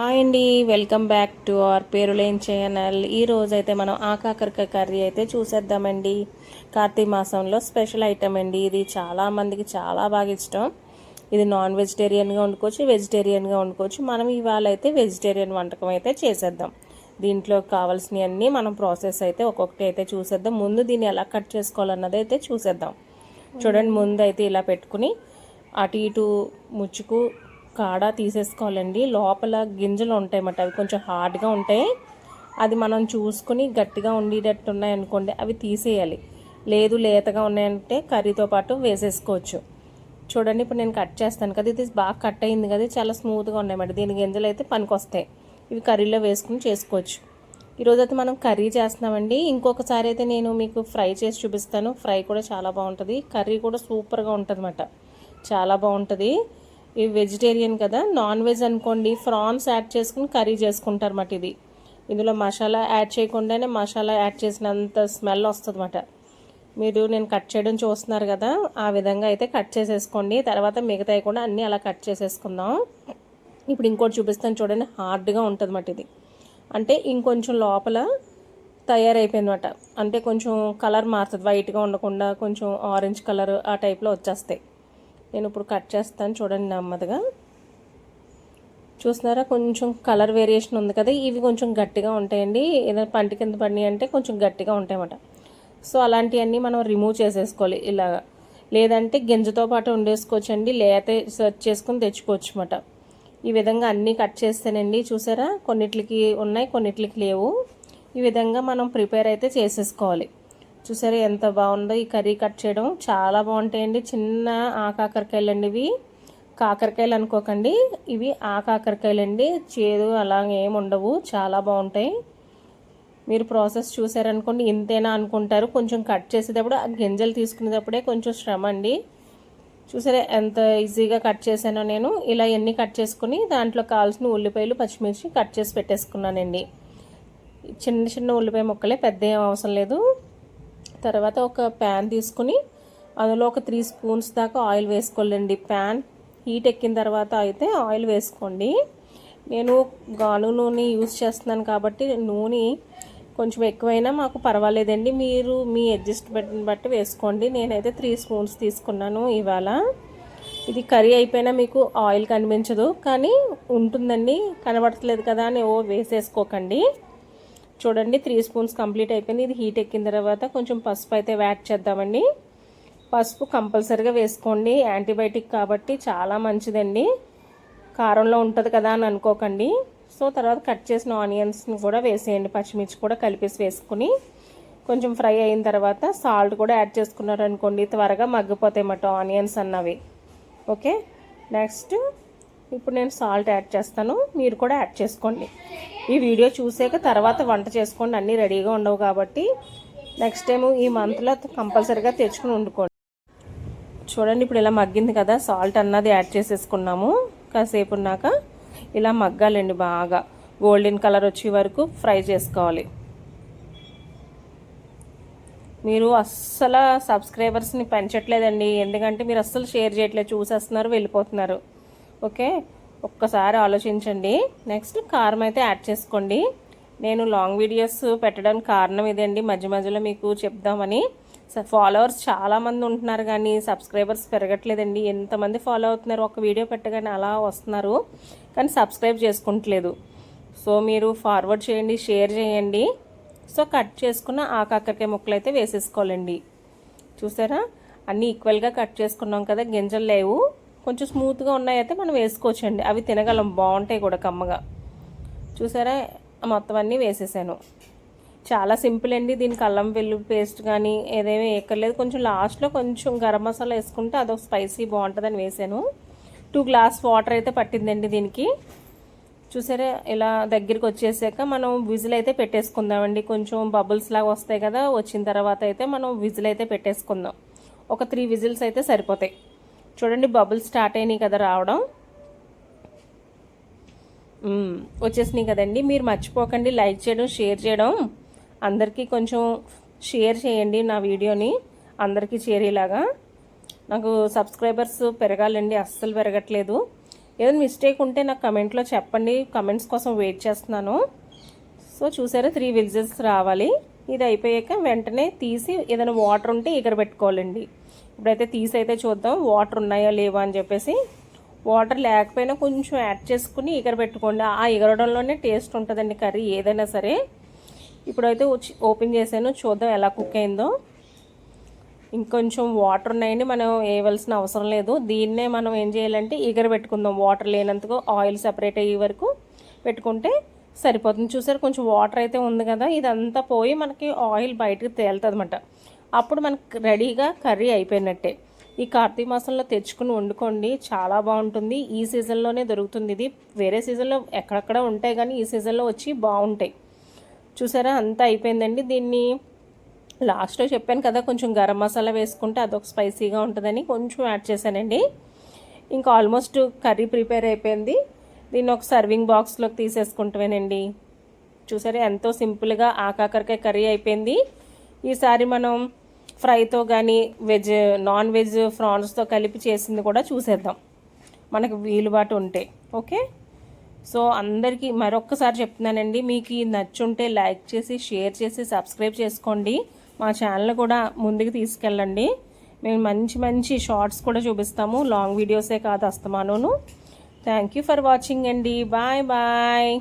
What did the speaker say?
Hi అండి welcome back to our పేరులేం channel. ఈ రోజైతే మనం ఆకాకరకాయ కర్రీ అయితే చూసేద్దామండి. కార్తీక మాసంలో స్పెషల్ ఐటమ్ అండి ఇది. చాలా మందికి చాలా బాగా ఇష్టం. ఇది నాన్ వెజిటేరియన్గా వండుకోవచ్చు వెజిటేరియన్గా వండుకోవచ్చు. మనం ఇవాళ అయితే వెజిటేరియన్ వంటకం అయితే చేసేద్దాం. దీంట్లో కావాల్సినవన్నీ మనం ప్రాసెస్ అయితే ఒక్కొక్కటి అయితే చూసేద్దాం. ముందు దీన్ని ఎలా కట్ చేసుకోవాలన్నది అయితే చూసేద్దాం. చూడండి ముందు అయితే ఇలా పెట్టుకుని అటు ఇటు ముచ్చుకు కాడ తీసేసుకోవాలండి. లోపల గింజలు ఉంటాయన్నమాట. అవి కొంచెం హార్డ్గా ఉంటాయి. అది మనం చూసుకుని గట్టిగా ఉండేటట్టు ఉన్నాయనుకోండి అవి తీసేయాలి. లేదు లేతగా ఉన్నాయంటే కర్రీతో పాటు వేసేసుకోవచ్చు. చూడండి ఇప్పుడు నేను కట్ చేస్తాను కదా ఇది బాగా కట్ అయింది కదా చాలా స్మూత్గా ఉన్నాయన్నమాట. దీని గింజలు అయితే పనికొస్తాయి. ఇవి కర్రీలో వేసుకుని చేసుకోవచ్చు. ఈరోజు అయితే మనం కర్రీ చేస్తున్నామండి. ఇంకొకసారి అయితే నేను మీకు ఫ్రై చేసి చూపిస్తాను. ఫ్రై కూడా చాలా బాగుంటుంది. కర్రీ కూడా సూపర్గా ఉంటుంది చాలా బాగుంటుంది. ఇవి వెజిటేరియన్ కదా. నాన్ వెజ్ అనుకోండి ఫ్రాన్స్ యాడ్ చేసుకుని కర్రీ చేసుకుంటారు అన్నమాట ఇది. ఇందులో మసాలా యాడ్ చేయకుండానే మసాలా యాడ్ చేసినంత స్మెల్ వస్తుంది అన్నమాట మీరు నేను కట్ చేయడం చూస్తున్నారు కదా ఆ విధంగా అయితే కట్ చేసేసుకోండి. తర్వాత మిగతాయి కూడా అన్నీ అలా కట్ చేసేసుకుందాం. ఇప్పుడు ఇంకోటి చూపిస్తాను చూడండి హార్డ్గా ఉంటుంది అన్నమాట ఇది. అంటే ఇంకొంచెం లోపల తయారైపోయిందన్నమాట. అంటే కొంచెం కలర్ మారుతుంది వైట్గా ఉండకుండా కొంచెం ఆరెంజ్ కలర్ ఆ టైప్లో వచ్చేస్తాయి. నేను ఇప్పుడు కట్ చేస్తాను చూడండి నెమ్మదిగా. చూస్తున్నారా? కొంచెం కలర్ వేరియేషన్ ఉంది కదా ఇవి కొంచెం గట్టిగా ఉంటాయండి. ఏదైనా పంట కింద పడినాయి అంటే కొంచెం గట్టిగా ఉంటాయన్నమాట. సో అలాంటివన్నీ మనం రిమూవ్ చేసేసుకోవాలి ఇలాగా. లేదంటే గింజతో పాటు వండేసుకోవచ్చండి లేత సెర్చ్ చేసుకుని తెచ్చుకోవచ్చు అనమాట ఈ విధంగా అన్నీ కట్ చేస్తేనండి. చూసారా? కొన్నిట్లకి ఉన్నాయి కొన్నిట్లకి లేవు. ఈ విధంగా మనం ప్రిపేర్ అయితే చేసేసుకోవాలి. చూసారా ఎంత బాగుందో ఈ కర్రీ కట్ చేయడం. చాలా బాగుంటాయండి. చిన్న ఆకాకరకాయలు అండి ఇవి కాకరకాయలు అనుకోకండి. ఇవి ఆకాకరకాయలు అండి చేదు అలా ఏమి ఉండవు. చాలా బాగుంటాయి. మీరు ప్రాసెస్ చూసారనుకోండి ఇంతేనా అనుకుంటారు. కొంచెం కట్ చేసేటప్పుడు ఆ గింజలు తీసుకునేటప్పుడే కొంచెం శ్రమ అండి. చూసారా ఎంత ఈజీగా కట్ చేశానో నేను. ఇలా ఎన్ని కట్ చేసుకుని దాంట్లో కావాల్సిన ఉల్లిపాయలు పచ్చిమిర్చి కట్ చేసి పెట్టేసుకున్నానండి. చిన్న చిన్న ఉల్లిపాయ ముక్కలే పెద్ద ఏం అవసరం లేదు. తర్వాత ఒక ప్యాన్ తీసుకుని అందులో ఒక త్రీ స్పూన్స్ దాకా ఆయిల్ వేసుకోవాలండి. ప్యాన్ హీట్ ఎక్కిన తర్వాత అయితే ఆయిల్ వేసుకోండి. నేను గాను నూనె యూస్ చేస్తున్నాను కాబట్టి నూనె కొంచెం ఎక్కువైనా మాకు పర్వాలేదండి. మీరు మీ అడ్జస్ట్మెంట్ని బట్టి వేసుకోండి. నేనైతే త్రీ స్పూన్స్ తీసుకున్నాను ఇవాళ. ఇది కర్రీ అయిపోయినా మీకు ఆయిల్ కనిపించదు. కానీ ఉంటుందండి. కనబడట్లేదు కదా అని ఓ వేసేసుకోకండి. చూడండి త్రీ స్పూన్స్ కంప్లీట్ అయిపోయింది. ఇది హీట్ ఎక్కిన తర్వాత కొంచెం పసుపు అయితే యాడ్ చేద్దామండి. పసుపు కంపల్సరీగా వేసుకోండి. యాంటీబయాటిక్ కాబట్టి చాలా మంచిదండి. కారంలో ఉంటుంది కదా అని అనుకోకండి. సో తర్వాత కట్ చేసిన ఆనియన్స్ని కూడా వేసేయండి. పచ్చిమిర్చి కూడా కలిపేసి వేసుకుని. కొంచెం ఫ్రై అయిన తర్వాత సాల్ట్ కూడా యాడ్ చేసుకున్నారు అనుకోండి త్వరగా మగ్గిపోతాయి మాట ఆనియన్స్ అన్నవి. ఓకే? నెక్స్ట్ ఇప్పుడు నేను సాల్ట్ యాడ్ చేస్తాను. మీరు కూడా యాడ్ చేసుకోండి. ఈ వీడియో చూసాక తర్వాత వంట చేసుకోండి. అన్నీ రెడీగా ఉండవు కాబట్టి నెక్స్ట్ టైం ఈ మంత్లో కంపల్సరీగా తెచ్చుకుని వండుకోండి. చూడండి ఇప్పుడు ఇలా మగ్గింది కదా. సాల్ట్ అన్నది యాడ్ చేసేసుకున్నాము. కాసేపు ఉన్నాక ఇలా మగ్గాలండి బాగా. గోల్డెన్ కలర్ వచ్చే వరకు ఫ్రై చేసుకోవాలి. మీరు అస్సలు సబ్స్క్రైబర్స్ని పెంచట్లేదండి. ఎందుకంటే మీరు అస్సలు షేర్ చేయట్లేదు. చూసేస్తున్నారు వెళ్ళిపోతున్నారు. ఓకే? ఒక్కసారి ఆలోచించండి. నెక్స్ట్ కారం అయితే యాడ్ చేసుకోండి. నేను లాంగ్ వీడియోస్ పెట్టడానికి కారణం ఇదండి మధ్య మధ్యలో మీకు చెప్దామని. ఫాలోవర్స్ చాలామంది ఉంటున్నారు కానీ సబ్స్క్రైబర్స్ పెరగట్లేదండి. ఎంతమంది ఫాలో అవుతున్నారు? ఒక వీడియో పెట్టగానే అలా వస్తున్నారు. కానీ సబ్స్క్రైబ్ చేసుకుంటలేదు. సో మీరు ఫార్వర్డ్ చేయండి షేర్ చేయండి. సో కట్ చేసుకున్న ఆ కాకరకాయ ముక్కలు అయితే వేసేసుకోవాలండి. చూసారా? అన్నీ ఈక్వల్గా కట్ చేసుకున్నాం కదా గింజలు లేవు. కొంచెం స్మూత్గా ఉన్నాయైతే మనం వేసుకోవచ్చండి. అవి తినగలం బాగుంటాయి కూడా కమ్మగా. చూసారా? మొత్తం అన్నీ వేసేసాను. చాలా సింపుల్ అండి దీనికి అల్లం వెల్లుల్లి పేస్ట్ కానీ ఏదేమీ ఎక్కర్లేదు కొంచెం లాస్ట్లో కొంచెం గరం మసాలా వేసుకుంటే అదొక స్పైసీ బాగుంటుందని వేసాను. టూ గ్లాస్ వాటర్ అయితే పట్టిందండి దీనికి. చూసారా? ఇలా దగ్గరికి వచ్చేసాక మనం విజిల్ అయితే పెట్టేసుకుందామండి. కొంచెం బబుల్స్ లాగా వస్తాయి కదా వచ్చిన తర్వాత అయితే మనం విజిల్ అయితే పెట్టేసుకుందాం. ఒక త్రీ విజిల్స్ అయితే సరిపోతాయి. చూడండి బబుల్స్ స్టార్ట్ అయినాయి కదా రావడం. వచ్చేసినాయి కదండి. మీరు మర్చిపోకండి లైక్ చేయడం షేర్ చేయడం. అందరికీ కొంచెం షేర్ చేయండి నా వీడియోని. అందరికీ చేరేలాగా. నాకు సబ్స్క్రైబర్స్ పెరగాలండి అస్సలు పెరగట్లేదు. ఏదైనా మిస్టేక్ ఉంటే నాకు కమెంట్లో చెప్పండి. కమెంట్స్ కోసం వెయిట్ చేస్తున్నాను. సో చూసారా త్రీ విజిల్స్ రావాలి. ఇది అయిపోయాక వెంటనే తీసి ఏదైనా వాటర్ ఉంటే ఇక్కడ పెట్టుకోవాలండి. ఇప్పుడైతే తీసి అయితే చూద్దాం. వాటర్ ఉన్నాయా లేవా అని చెప్పేసి. వాటర్ లేకపోయినా కొంచెం యాడ్ చేసుకుని ఎగర పెట్టుకోండి. ఆ ఎగరడంలోనే టేస్ట్ ఉంటుందండి కర్రీ ఏదైనా సరే. ఇప్పుడైతే వచ్చి ఓపెన్ చేశాను. చూద్దాం ఎలా కుక్ అయిందో. ఇంకొంచెం వాటర్ ఉన్నాయని మనం వేయవలసిన అవసరం లేదు. దీన్నే మనం ఏం చేయాలంటే ఎగర పెట్టుకుందాం. వాటర్ లేనంతగా ఆయిల్ సెపరేట్ అయ్యే వరకు పెట్టుకుంటే సరిపోతుంది. చూసారు కొంచెం వాటర్ అయితే ఉంది కదా. ఇదంతా పోయి మనకి ఆయిల్ బయటకు తేలుతుంది అనమాట అప్పుడు మనకు రెడీగా కర్రీ అయిపోయినట్టే. ఈ కార్తీక మాసంలో తెచ్చుకుని వండుకోండి చాలా బాగుంటుంది. ఈ సీజన్లోనే దొరుకుతుంది ఇది. వేరే సీజన్లో ఎక్కడెక్కడ ఉంటాయి కానీ ఈ సీజన్లో వచ్చి బాగుంటాయి. చూసారా? అంతా అయిపోయిందండి. దీన్ని లాస్ట్లో చెప్పాను కదా కొంచెం గరం మసాలా వేసుకుంటే అదొక స్పైసీగా ఉంటుందని కొంచెం యాడ్ చేశానండి. ఇంకా ఆల్మోస్ట్ కర్రీ ప్రిపేర్ అయిపోయింది. దీన్ని ఒక సర్వింగ్ బాక్స్లోకి తీసేసుకుంటామేనండి. చూసారా? ఎంతో సింపుల్గా ఆకాకరకాయ కర్రీ అయిపోయింది. ఈసారి మనం ఫ్రైతో కానీ వెజ్ నాన్ వెజ్ ఫ్రాన్స్తో కలిపి చేసింది కూడా చూసేద్దాం. మనకు వీలుబాటు ఉంటే. ఓకే? సో అందరికీ మరొక్కసారి చెప్తున్నానండి. మీకు నచ్చుంటే లైక్ చేసి షేర్ చేసి సబ్స్క్రైబ్ చేసుకోండి. మా ఛానల్ కూడా ముందుకు తీసుకెళ్ళండి. మేము మంచి మంచి షార్ట్స్ కూడా చూపిస్తాము. లాంగ్ వీడియోసే కాదు అస్తమానోను. థ్యాంక్ యూ ఫర్ వాచింగ్ అండి. Bye bye.